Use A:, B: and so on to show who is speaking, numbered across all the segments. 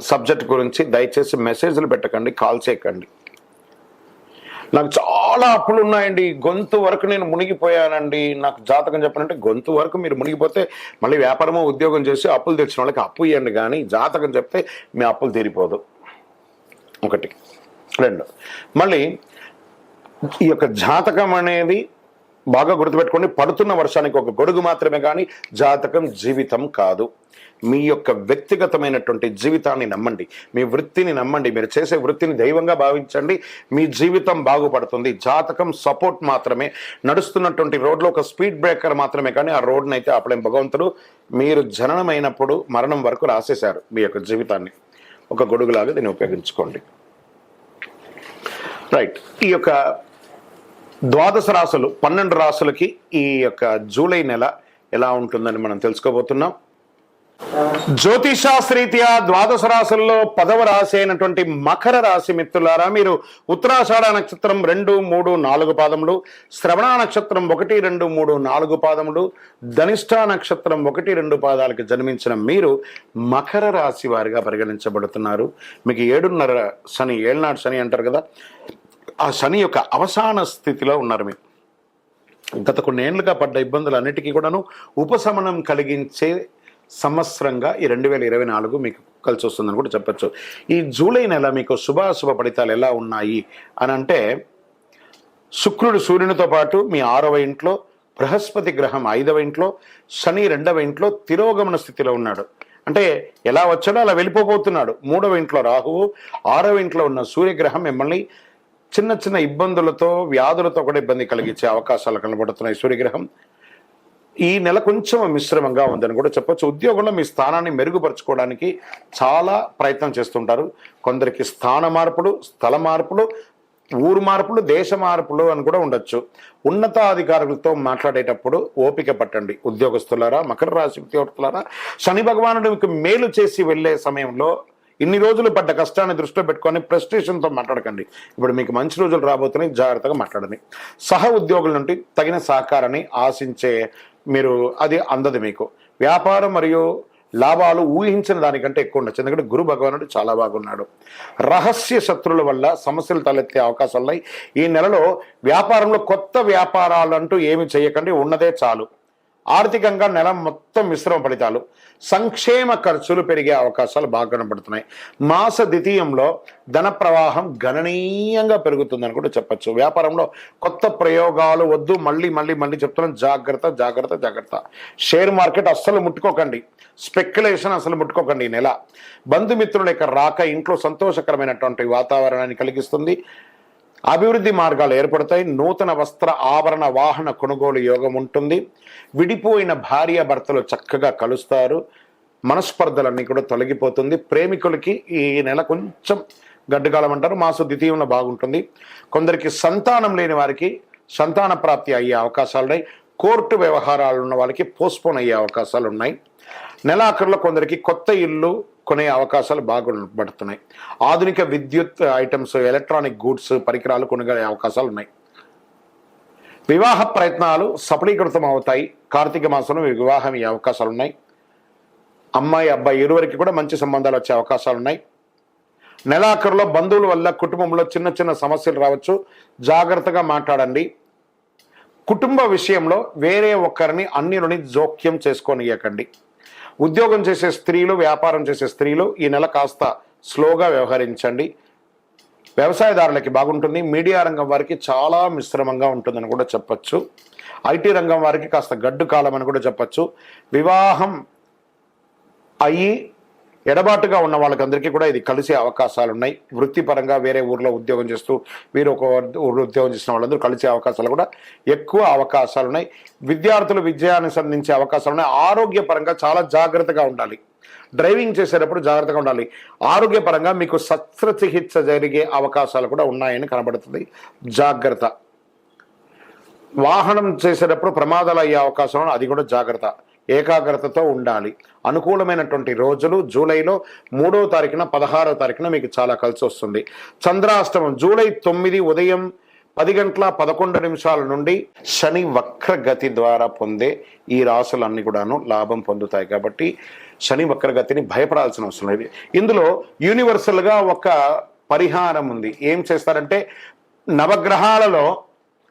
A: Subject గురించి దయచేసి మెసేజ్లు పెట్టకండి కాల్ చేయకండి. నాకు చాలా అప్పులు ఉన్నాయండి. గొంతు వరకు నేను మునిగిపోయానండి. నాకు జాతకం చెప్పనంటే గొంతు వరకు మీరు మునిగిపోతే మళ్ళీ వ్యాపారమో ఉద్యోగం చేసి అప్పులు తెచ్చిన వాళ్ళకి అప్పు ఇవ్వండి కానీ జాతకం చెప్తే మీ అప్పులు తీరిపోదు. ఒకటి. రెండు. మళ్ళీ ఈ యొక్క జాతకం అనేది బాగా గుర్తుపెట్టుకోండి పడుతున్న వర్షానికి ఒక గొడుగు మాత్రమే కానీ జాతకం జీవితం కాదు. మీ యొక్క వ్యక్తిగతమైనటువంటి జీవితాన్ని నమ్మండి. మీ వృత్తిని నమ్మండి. మీరు చేసే వృత్తిని దైవంగా భావించండి. మీ జీవితం బాగుపడుతుంది. జాతకం సపోర్ట్ మాత్రమే. నడుస్తున్నటువంటి రోడ్లో ఒక స్పీడ్ బ్రేకర్ మాత్రమే కానీ ఆ రోడ్ని అయితే ఆపలేం. భగవంతుడు మీరు జననమైనప్పుడు మరణం వరకు రాసేశారు మీ యొక్క జీవితాన్ని. ఒక గొడుగులాగా దీన్ని ఉపయోగించుకోండి. రైట్ ఈ యొక్క ద్వాదశ రాసులు పన్నెండు రాసులకి ఈ యొక్క జూలై నెల ఎలా ఉంటుందని మనం తెలుసుకోబోతున్నాం. జ్యోతిషాస్త్రీత్యా ద్వాదశ రాశుల్లో పదవ రాశి అయినటువంటి మకర రాశి మిత్రులారా మీరు ఉత్తరాషాఢ నక్షత్రం రెండు మూడు నాలుగు పాదములు శ్రవణ నక్షత్రం ఒకటి రెండు మూడు నాలుగు పాదములు ధనిష్ట నక్షత్రం ఒకటి రెండు పాదాలకు జన్మించిన మీరు మకర రాశి వారిగా పరిగణించబడుతున్నారు. మీకు ఏడున్నర శని ఏళ్ళనాడు శని అంటారు కదా ఆ శని యొక్క అవసాన స్థితిలో ఉన్నారు మీరు. గత కొన్నేళ్ళుగా పడ్డ ఇబ్బందులన్నిటికీ కూడాను ఉపశమనం కలిగించే సంవత్సరంగా ఈ రెండు వేల ఇరవై నాలుగు మీకు కలిసి వస్తుందని కూడా చెప్పచ్చు. ఈ జూలై నెల మీకు శుభాశుభ ఫలితాలు ఎలా ఉన్నాయి అని అంటే శుక్రుడు సూర్యునితో పాటు మీ ఆరవ ఇంట్లో బృహస్పతి గ్రహం ఐదవ ఇంట్లో శని రెండవ ఇంట్లో తిరోగమన స్థితిలో ఉన్నాడు. అంటే ఎలా వచ్చాడో అలా వెళ్ళిపోబోతున్నాడు. మూడవ ఇంట్లో రాహువు ఆరవ ఇంట్లో ఉన్న సూర్యగ్రహం మిమ్మల్ని చిన్న చిన్న ఇబ్బందులతో వ్యాధులతో కూడా ఇబ్బంది కలిగించే అవకాశాలు కనబడుతున్నాయి సూర్యగ్రహం. ఈ నెల కొంచెం మిశ్రమంగా ఉందని కూడా చెప్పొచ్చు. ఉద్యోగంలో మీ స్థానాన్ని మెరుగుపరచుకోవడానికి చాలా ప్రయత్నం చేస్తుంటారు. కొందరికి స్థాన మార్పులు స్థల మార్పులు ఊరు మార్పులు దేశ మార్పులు అని కూడా ఉండొచ్చు. ఉన్నతాధికారులతో మాట్లాడేటప్పుడు ఓపిక పట్టండి. ఉద్యోగస్తులారా మకర రాశి ఉద్యోగస్తులారా శని భగవానుడు మీకు మేలు చేసి వెళ్ళే సమయంలో ఇన్ని రోజులు పడ్డ కష్టాన్ని దృష్టిలో పెట్టుకొని ప్రెస్టేషన్తో మాట్లాడకండి. ఇప్పుడు మీకు మంచి రోజులు రాబోతున్నాయి జాగ్రత్తగా మాట్లాడండి. సహ ఉద్యోగుల నుండి తగిన సహకారాన్ని ఆశించే మీరు అది అందదు మీకు. వ్యాపారం మరియు లాభాలు ఊహించిన దానికంటే ఎక్కువ ఉండొచ్చు. ఎందుకంటే గురు భగవానుడు చాలా బాగున్నాడు. రహస్య శత్రువుల వల్ల సమస్యలు తలెత్తే అవకాశాలు ఉన్నాయి. ఈ నెలలో వ్యాపారంలో కొత్త వ్యాపారాలు అంటూ ఏమి చేయకండి ఉన్నదే చాలు. ఆర్థికంగా నెల మొత్తం మిశ్రమ ఫలితాలు సంక్షేమ ఖర్చులు పెరిగే అవకాశాలు బాగా కనబడుతున్నాయి. మాస ద్వితీయంలో ధన ప్రవాహం గణనీయంగా పెరుగుతుందని కూడా చెప్పచ్చు. వ్యాపారంలో కొత్త ప్రయోగాలు వద్దు మళ్ళీ మళ్ళీ మళ్ళీ చెప్తున్నాం. జాగ్రత్త జాగ్రత్త జాగ్రత్త. షేర్ మార్కెట్ అస్సలు ముట్టుకోకండి. స్పెక్యులేషన్ అసలు ముట్టుకోకండి ఈ నెల. బంధుమిత్రుల యొక్క రాక ఇంట్లో సంతోషకరమైనటువంటి వాతావరణాన్ని కలిగిస్తుంది. అభివృద్ధి మార్గాలు ఏర్పడతాయి. నూతన వస్త్ర ఆభరణ వాహన కొనుగోలు యోగం ఉంటుంది. విడిపోయిన భార్య భర్తలు చక్కగా కలుస్తారు. మనస్పర్ధలన్నీ కూడా తొలగిపోతుంది. ప్రేమికులకి ఈ నెల కొంచెం గడ్డుకాలం అంటారు. మాసు ద్వితీయంలో బాగుంటుంది. కొందరికి సంతానం లేని వారికి సంతాన ప్రాప్తి అయ్యే అవకాశాలు ఉన్నాయి. కోర్టు వ్యవహారాలు ఉన్న వాళ్ళకి పోస్ట్పోన్ అయ్యే అవకాశాలు ఉన్నాయి. నెలాఖరులో కొందరికి కొత్త ఇల్లు కొనే అవకాశాలు బాగుపడుతున్నాయి. ఆధునిక విద్యుత్ ఐటమ్స్ ఎలక్ట్రానిక్ గూడ్స్ పరికరాలు కొనుగోలే అవకాశాలు ఉన్నాయి. వివాహ ప్రయత్నాలు సఫలీకృతం అవుతాయి కార్తీక మాసంలో వివాహం అయ్యే అవకాశాలు ఉన్నాయి. అమ్మాయి అబ్బాయి ఇరువురికి కూడా మంచి సంబంధాలు వచ్చే అవకాశాలు ఉన్నాయి. నెలాఖరులో బంధువుల వల్ల కుటుంబంలో చిన్న చిన్న సమస్యలు రావచ్చు. జాగ్రత్తగా మాట్లాడండి. కుటుంబ విషయంలో వేరే ఒక్కరిని అన్నిలోని జోక్యం చేసుకోనియకండి. ఉద్యోగం చేసే స్త్రీలు వ్యాపారం చేసే స్త్రీలు ఈ నెల కాస్త స్లోగా వ్యవహరించండి. వ్యవసాయదారులకి బాగుంటుంది. మీడియా రంగం వారికి చాలా మిశ్రమంగా ఉంటుందని కూడా చెప్పచ్చు. ఐటీ రంగం వారికి కాస్త గడ్డు కాలం అని కూడా చెప్పచ్చు. వివాహం అయ్యి ఎడబాటుగా ఉన్న వాళ్ళకందరికీ కూడా ఇది కలిసే అవకాశాలు ఉన్నాయి వృత్తిపరంగా వేరే ఊర్లో ఉద్యోగం చేస్తూ వీరు ఒక ఉద్యోగం చేసిన వాళ్ళందరూ కలిసే అవకాశాలు కూడా ఎక్కువ అవకాశాలు ఉన్నాయి విద్యార్థులు విజయాన్ని సంధించే అవకాశాలు ఉన్నాయి ఆరోగ్యపరంగా చాలా జాగ్రత్తగా ఉండాలి. డ్రైవింగ్ చేసేటప్పుడు జాగ్రత్తగా ఉండాలి. ఆరోగ్యపరంగా మీకు శస్త్రచికిత్స జరిగే అవకాశాలు కూడా ఉన్నాయని కనబడుతుంది. జాగ్రత్త. వాహనం చేసేటప్పుడు ప్రమాదాలు అయ్యే అవకాశం అది కూడా జాగ్రత్త. ఏకాగ్రతతో ఉండాలి. అనుకూలమైనటువంటి రోజులు జూలైలో మూడో తారీఖున పదహారో తారీఖున మీకు చాలా కలిసి వస్తుంది. చంద్రాష్టమం జూలై తొమ్మిది ఉదయం పది గంటల పదకొండు నిమిషాల నుండి శని వక్రగతి ద్వారా పొందే ఈ రాసులన్నీ కూడాను లాభం పొందుతాయి. కాబట్టి శని వక్రగతిని భయపడాల్సిన అవసరం లేదు. ఇందులో యూనివర్సల్గా ఒక పరిహారం ఉంది. ఏం చేస్తారంటే నవగ్రహాలలో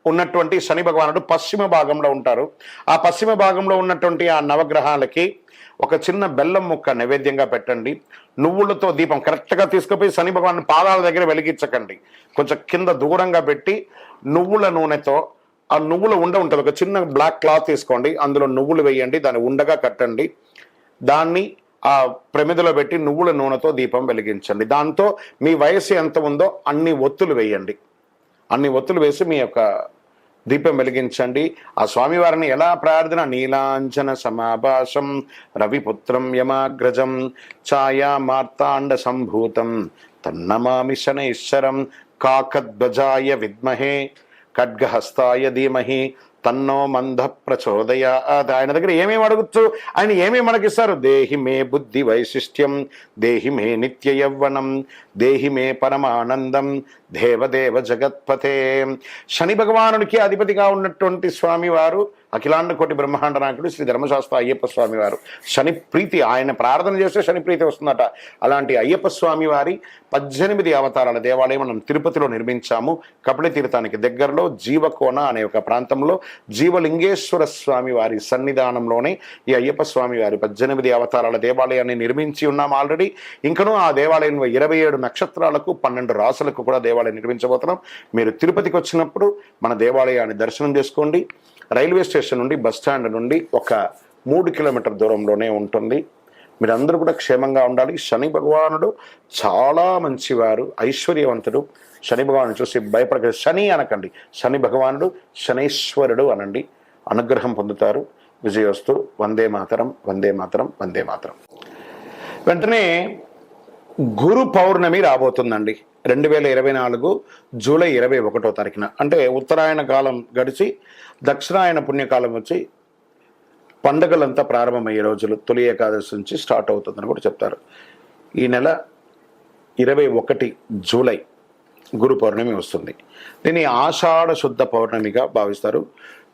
A: ఉన్నటువంటి శని భగవానుడు పశ్చిమ భాగంలో ఉంటారు. ఆ పశ్చిమ భాగంలో ఉన్నటువంటి ఆ నవగ్రహాలకి ఒక చిన్న బెల్లం ముక్క నైవేద్యంగా పెట్టండి. నువ్వులతో దీపం కరెక్ట్గా తీసుకుపోయి శని భగవాన్ పాదాల దగ్గర వెలిగించకండి. కొంచెం కింద దూరంగా పెట్టి నువ్వుల నూనెతో ఆ నువ్వుల ఉండ ఉంటుంది ఒక చిన్న బ్లాక్ క్లాత్ తీసుకోండి. అందులో నువ్వులు వేయండి దాన్ని ఉండగా కట్టండి. దాన్ని ఆ ప్రమిదలో పెట్టి నువ్వుల నూనెతో దీపం వెలిగించండి. దాంతో మీ వయసు ఎంత ఉందో అన్ని ఒత్తులు వేయండి. అన్ని ఒత్తులు వేసి మీ యొక్క దీపం వెలిగించండి. ఆ స్వామివారిని ఎలా ప్రార్థన? నీలాంజన సమాభాసం రవిపుత్రం యమాగ్రజం ఛాయా మార్తాండ సంభూతం తన్నమామి శనైశ్వరం కాకద్వజాయ విద్మహే ఖడ్గహస్తాయ ధీమహి తన్నో మంద ప్రచోదయ. ఆయన దగ్గర ఏమేమి అడగచ్చు? ఆయన ఏమేమి మనకిస్తారు దేహి మే బుద్ధి వైశిష్ట్యం దేహి మే నిత్య యవ్వనం దేహి మే పరమానందం దేవదేవ జగత్పతే. శని భగవానుడికి అధిపతిగా ఉన్నటువంటి స్వామివారు అఖిలాండ కోటి బ్రహ్మాండ నాయకుడు శ్రీ ధర్మశాస్త్ర అయ్యప్ప స్వామి వారు. శని ప్రీతి ఆయన ప్రార్థన చేస్తే శని ప్రీతి వస్తుందట. అలాంటి అయ్యప్ప స్వామి వారి పద్దెనిమిది అవతారాల దేవాలయం మనం తిరుపతిలో నిర్మించాము. కపిల తీర్థానికి దగ్గరలో జీవకోన అనే ఒక ప్రాంతంలో జీవలింగేశ్వర స్వామి వారి సన్నిధానంలోనే ఈ అయ్యప్ప స్వామి వారి పద్దెనిమిది అవతారాల దేవాలయాన్ని నిర్మించి ఉన్నాం ఆల్రెడీ. ఇంకనూ ఆ దేవాలయంలో ఇరవై ఏడు నక్షత్రాలకు పన్నెండు రాసులకు కూడా దేవాలయం నిర్మించబోతున్నాం. మీరు తిరుపతికి వచ్చినప్పుడు మన దేవాలయాన్ని దర్శనం చేసుకోండి. రైల్వే స్టేషన్ నుండి బస్ స్టాండ్ నుండి ఒక మూడు కిలోమీటర్ దూరంలోనే ఉంటుంది. మీరందరూ కూడా క్షేమంగా ఉండాలి. శని భగవానుడు చాలా మంచివారు ఐశ్వర్యవంతుడు. శని భగవాను చూసి భయపడక శని అనకండి. శని భగవానుడు శనైశ్వరుడు అనండి. అనుగ్రహం పొందుతారు. విజయోస్తు వందే మాతరం వందే మాతరం వందే మాతరం. వెంటనే గురు పౌర్ణమి రాబోతుందండి. రెండు వేల ఇరవై నాలుగు జూలై ఇరవై ఒకటో తారీఖున. అంటే ఉత్తరాయణ కాలం గడిచి దక్షిణాయన పుణ్యకాలం వచ్చి పండగలంతా ప్రారంభమయ్యే రోజులు తొలి ఏకాదశి నుంచి స్టార్ట్ అవుతుందని కూడా చెప్తారు. ఈ నెల ఇరవై ఒకటి జూలై గురు పౌర్ణమి వస్తుంది. దీన్ని ఆషాఢ శుద్ధ పౌర్ణమిగా భావిస్తారు.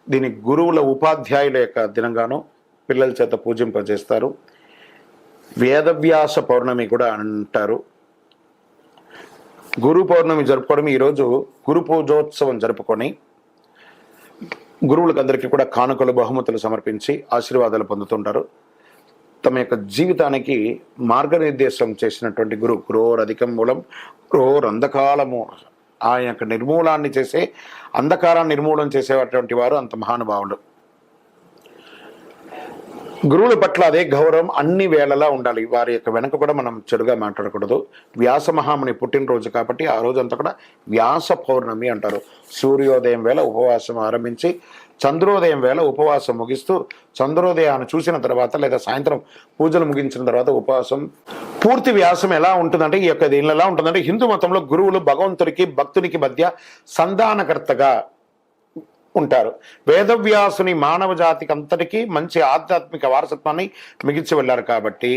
A: దీని గురువుల ఉపాధ్యాయుల యొక్క దినంగాను పిల్లల చేత పూజింపజేస్తారు. వేదవ్యాస పౌర్ణమి కూడా అంటారు. గురు పౌర్ణమి జరుపుకోవడం ఈరోజు గురు పూజోత్సవం జరుపుకొని గురువులకు అందరికీ కూడా కానుకలు బహుమతులు సమర్పించి ఆశీర్వాదాలు పొందుతుంటారు. తమ యొక్క జీవితానికి మార్గనిర్దేశం చేసినటువంటి గురు గురోర్ అధికం మూలం గురోర్ అంధకాలము ఆయన యొక్క నిర్మూలాన్ని చేసే అంధకారాన్ని నిర్మూలన చేసేటువంటి వారు అంత మహానుభావులు. గురువుల పట్ల అదే గౌరవం అన్ని వేళలా ఉండాలి. వారి యొక్క వెనక కూడా మనం చెడుగా మాట్లాడకూడదు. వ్యాస మహాముని పుట్టినరోజు కాబట్టి ఆ రోజు అంతా కూడా వ్యాస పౌర్ణమి అంటారు. సూర్యోదయం వేళ ఉపవాసం ఆరంభించి చంద్రోదయం వేళ ఉపవాసం ముగిస్తూ చంద్రోదయాన్ని చూసిన తర్వాత లేదా సాయంత్రం పూజలు ముగించిన తర్వాత ఉపవాసం. పూర్తి వ్యాసం ఎలా ఉంటుందంటే ఈ యొక్క దీనిలో ఎలా ఉంటుందంటే హిందూ మతంలో గురువులు భగవంతుడికి భక్తునికి మధ్య సంధానకర్తగా ఉంటారు వేదవ్యాసుని మానవ జాతికి అంతటికీ మంచి ఆధ్యాత్మిక వారసత్వాన్ని మిగిల్చి వెళ్ళారు కాబట్టి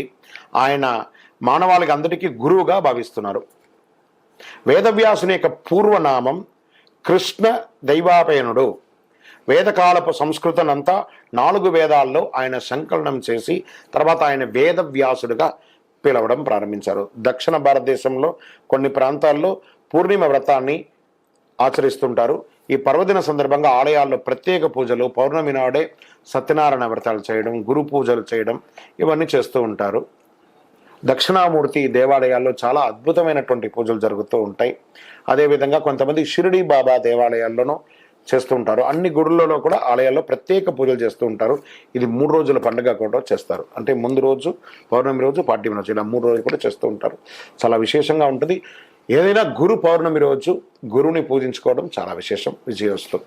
A: ఆయన మానవాళికి అందరికీ గురువుగా భావిస్తున్నారు. వేదవ్యాసుని యొక్క పూర్వనామం కృష్ణ దైవాపయనుడు. వేదకాలపు సంస్కృతనంతా నాలుగు వేదాల్లో ఆయన సంకలనం చేసి తర్వాత ఆయన వేదవ్యాసుడుగా పిలవడం ప్రారంభించారు. దక్షిణ భారతదేశంలో కొన్ని ప్రాంతాల్లో పూర్ణిమ వ్రతాన్ని ఆచరిస్తుంటారు. ఈ పర్వదిన సందర్భంగా ఆలయాల్లో ప్రత్యేక పూజలు పౌర్ణమి నాడే సత్యనారాయణ వ్రతాలు చేయడం గురు పూజలు చేయడం ఇవన్నీ చేస్తూ ఉంటారు. దక్షిణామూర్తి దేవాలయాల్లో చాలా అద్భుతమైనటువంటి పూజలు జరుగుతూ ఉంటాయి. అదేవిధంగా కొంతమంది షిరిడి బాబా దేవాలయాల్లోనూ చేస్తూ ఉంటారు. అన్ని గుడులలో కూడా ఆలయాల్లో ప్రత్యేక పూజలు చేస్తూ ఉంటారు. ఇది మూడు రోజుల పండుగ కూడా చేస్తారు. అంటే ముందు రోజు పౌర్ణమి రోజు పాడ్యమి రోజు ఇలా మూడు రోజులు కూడా చేస్తూ ఉంటారు. చాలా విశేషంగా ఉంటుంది. ఏదైనా గురు పౌర్ణమి రోజు గురువుని పూజించుకోవడం చాలా విశేషం. విజయోస్తు